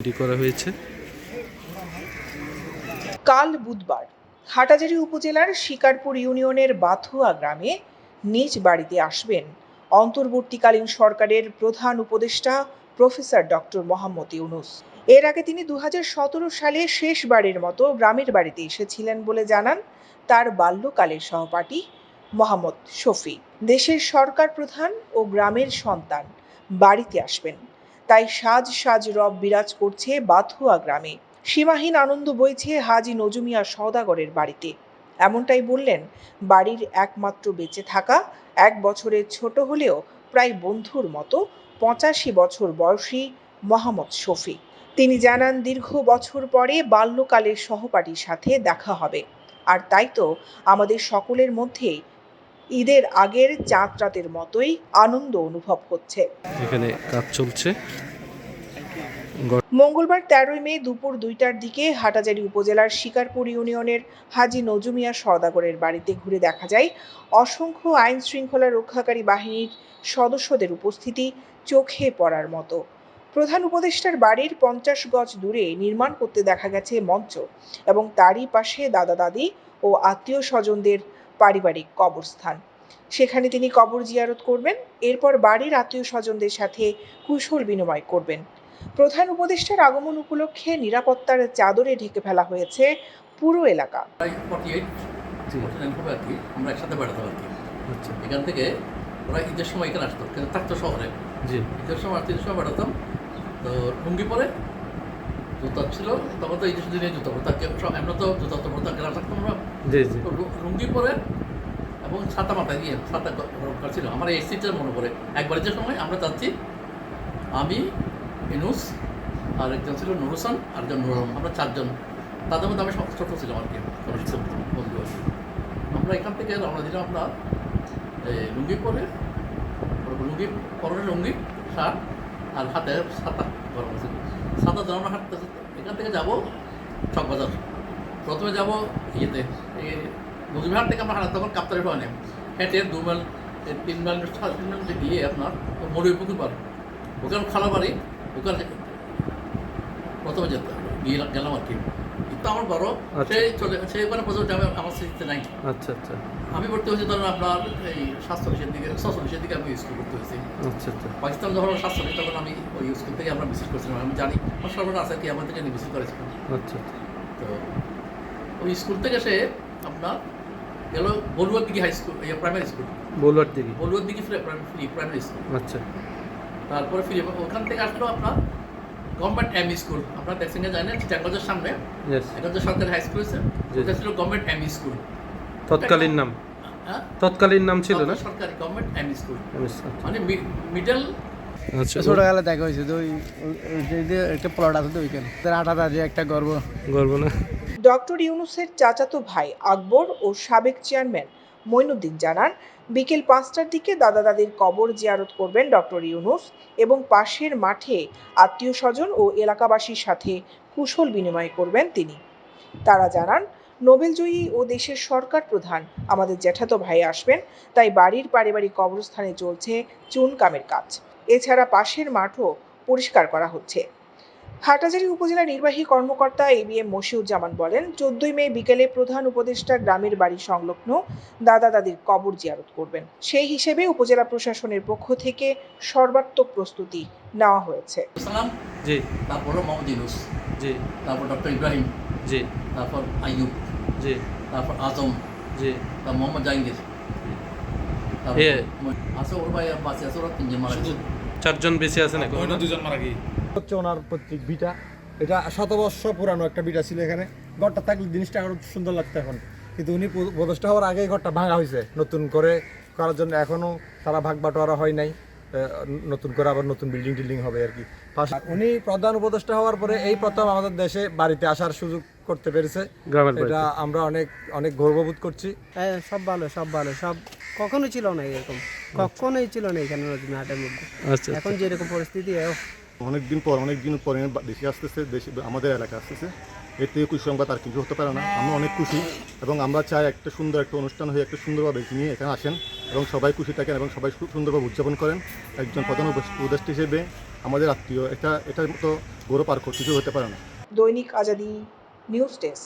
তৈরি করা হয়েছে। কাল বুধবার হাটাজারি উপজেলার শিকারপুর ইউনিয়নের বাথুয়া গ্রামে নিজ বাড়িতে আসবেন অন্তর্বর্তীকালীন সরকারের প্রধান উপদেষ্টা প্রফেসর ডক্টর মোহাম্মদ ইউনুস। এর আগে তিনি দু হাজার সতেরো সালে শেষবারের মতো গ্রামের বাড়িতে এসেছিলেন বলে জানান তার বাল্যকালের সহপাঠী মোহাম্মদ শফি দেশের সরকার প্রধান ও গ্রামের সন্তান বাড়িতে আসবেন। তাই সাজ সাজ রব বিরাজ করছে বাথুয়া গ্রামে। সীমাহীন আনন্দ বইছে হাজি নজুমিয়া সওদাগরের বাড়িতে। এমনটাই বললেন বাড়ির একমাত্র বেঁচে থাকা, এক বছরের ছোট হলেও প্রায় বন্ধুর মতো পঁচাশি বছর বয়সী মোহাম্মদ শফি। তিনি জানান দীর্ঘ বছর পরে বাল্যকালের সহপাঠীর সাথে দেখা হবে। আর তাই তো আমাদের সকলের মধ্যেই ঈদের আগের চাঁদ রাতের মতোই আনন্দ অনুভব হচ্ছে। এখানে কাজ চলছে। মঙ্গলবার তেরোই মে দুপুর দুইটার দিকে হাটাজারি উপজেলার শিকারপুর ইউনিয়নের হাজি নজুমিয়া সওদাগরের বাড়িতে ঘুরে দেখা যায় অসংখ্য আইন শৃঙ্খলা রক্ষাকারী বাহিনীর সদস্যদের উপস্থিতি চোখে পড়ার মতো। প্রধান উপদেষ্টার বাড়ির পঞ্চাশ গজ দূরে নির্মাণ করতে দেখা গেছে মঞ্চ এবং তারই পাশে দাদা দাদি ও আত্মীয় স্বজনদের পারিবারিক কবরস্থান। সেখানে তিনি কবর জিয়ারত করবেন এরপর বাড়ির আত্মীয় স্বজনদের সাথে কুশল বিনিময় করবেন। প্রধান উপদেষ্টার আগমন উপলক্ষে নিরাপত্তার চাদরে ঢেকে ফেলা হয়েছে পুরো এলাকা। আমরা একসাথে বেড়াতাম আর কি আচ্ছা। এখান থেকে ওরা ঈদের সময় এখানে আসতো কিন্তু থাকতো শহরে। জি। ঈদের সময় ঈদের সময় বেড়াতাম। তো লুঙ্গি পরে জুতা ছিল তখন তো ঈদের দিনে জুতা সব এমন তো জুতা তো পরতাম গ্রাম থাকতাম আমরা জি জি। লুঙ্গি পরে এবং ছাতা মাথায় দিয়ে ছাতা দরকার ছিল। আমার এই সিটটা মনে পড়ে। একবার যে সময় আমরা যাচ্ছি আমি ইনুস আর একজন ছিল নুরুসান আর একজন নুরম আমরা চারজন। তাদের মধ্যে আমি সব ছোট ছিলাম আর কি বন্ধু আর আমরা এখান থেকে রওনা দিলাম এই লুঙ্গি পরে লুঙ্গি পরনে লুঙ্গি শার্ট আর হাতে সাতা গরম আছে। যখন আমরা হাঁটতে এখান থেকে যাব চকবাজার প্রথমে যাব ইয়েতে নদীঘাট থেকে আমরা হাঁটা, তখন কাপ্তারে হয় না হেঁটে দু মাইল তিন মাইল, সাড়ে তিন মাইল গিয়ে আপনার মরুই পুকুর পার। ওখানে খালা বাড়ি ওখানে প্রথমে যেতে, গিয়ে গেলাম আর কি। কিন্তু আমার বড় আচ্ছা। সেই চলে সেই ওখানে পর্যন্ত আমি আমার স্মৃতিতে নাই। আচ্ছা আচ্ছা। আমি ভর্তি হয়েছি ধরুন আপনার এই সাতচল্লিশের দিকে ছচল্লিশের দিকে আমি স্কুল ভর্তি হয়েছি। আচ্ছা আচ্ছা। পাকিস্তান যখন সাতচল্লিশ তখন আমি ওই স্কুল থেকে আমরা ভিজিট করেছিলাম। আমি জানি আমার সর্বদা আছে কি আমাদের জন্য ভিজিট করেছিলাম। আচ্ছা তো ওই স্কুল থেকে সে আপনার গেল বলুয়ার দিকে হাই স্কুল প্রাইমারি স্কুল বলুয়ার দিকে বলুয়ার দিকে ফ্রি প্রাইমারি স্কুল আচ্ছা। তারপরে ফিরে ওখান থেকে আসলো আপনার গভর্নমেন্ট এম স্কুল। আপনার দেখছেন কি জানেন চিটাগঞ্জের সামনে এটা সরকারি হাই স্কুল জি। ওটা ছিল গভর্নমেন্ট এম স্কুল। তৎকালীন নাম। হ্যাঁ? তৎকালীন নাম ছিল না? সরকারি গভর্নমেন্ট এম স্কুল। মানে মিডল আচ্ছা। ছোটবেলা দেখা হয়েছে তো ওই ওই- ওই যে- যে একটা প্লট আছে তো ওইখানে। তার আটা যে একটা গর্ব। গর্ব না? ডক্টর ইউনুসের চাচাতো ভাই আকবর ও সাবেক চেয়ারম্যান মইনুদ্দিন জানান, বিকেল পাঁচটার দিকে দাদা দাদির কবর জিয়ারত করবেন ডক্টর ইউনুস এবং পাশের মাঠে আত্মীয় স্বজন ও এলাকাবাসীর সাথে কুশল বিনিময় করবেন তিনি। তারা জানান নোবেলজয়ী ও দেশের সরকার প্রধান আমাদের জ্যাঠাতো ভাই আসবেন, তাই বাড়ির পারিবারিক কবরস্থানে চলছে চুনকামের কাজ। এছাড়া পাশের মাঠও পরিষ্কার করা হচ্ছে। হাটাজারি উপজেলা নির্বাহী কর্মকর্তা এ বি এম মশিউজ্জামান বলেন চোদ্দই মে বিকেলে প্রধান উপদেষ্টা গ্রামের বাড়ি সংলগ্ন দাদা দাদির কবর জিয়ারত করবেন। সেই হিসেবে উপজেলা প্রশাসনের পক্ষ থেকে সর্বাত্মক প্রস্তুতি নেওয়া হয়েছে। সালাম। জি। তারপর মোহাম্মদ ইউনুস। জি। তারপর ডক্টর ইব্রাহিম। জি। তারপর আইয়ুব। জি। তারপর আজম। জি। তারপর মোহাম্মদ জাহাঙ্গীর। আছে ওর ভাই আর আছে ওরা তিনজন মারা গেছে। চারজন বেঁচে আছেন এখন দুজন মারা গিয়ে? হচ্ছে ওনার পৈতৃক ভিটা এটা শতবর্ষ পুরানো একটা ভিটা ছিল এখানে। ঘরটা থাকলে জিনিসটা আরও সুন্দর লাগতো এখন। কিন্তু উনি প্রতিষ্ঠা হওয়ার আগেই ঘরটা ভাঙা হয়েছে। নতুন করে করার জন্য এখনও তারা ভাগ বাটোয়ারা হয় নাই। নতুন করে আবার নতুন বিল্ডিং টিল্ডিং হবে আর কি। উনি প্রধান উপদেষ্টা হওয়ার পরে এই প্রথম আমাদের দেশে বাড়িতে আসার সুযোগ করতে পেরেছে। এটা আমরা অনেক অনেক গর্ববোধ করছি। হ্যাঁ সব ভালো সব ভালো। সব কখনো ছিল না এরকম। কখনোই ছিল না এখানে নদী হাটের মধ্যে। আচ্ছা এখন যেরকম পরিস্থিতি অনেক দিন পর অনেক দিন পরে দেশে আসতেছে, দেশে আমাদের এলাকা আসতেছে। এর থেকে সংবাদ আর কিছু হতে পারে না। আমরা অনেক খুশি এবং আমরা চাই একটা সুন্দর একটা অনুষ্ঠান হয়ে, একটা সুন্দরভাবে নিয়ে এখানে আসেন এবং সবাই খুশি থাকেন এবং সবাই সুন্দরভাবে উদযাপন করেন। একজন প্রধান উপদেষ্টা হিসেবে আমাদের আত্মীয়, এটা এটার মতো গৌরব আর কিছু হতে পারে না। দৈনিক আজাদি নিউজ ডেস্ক।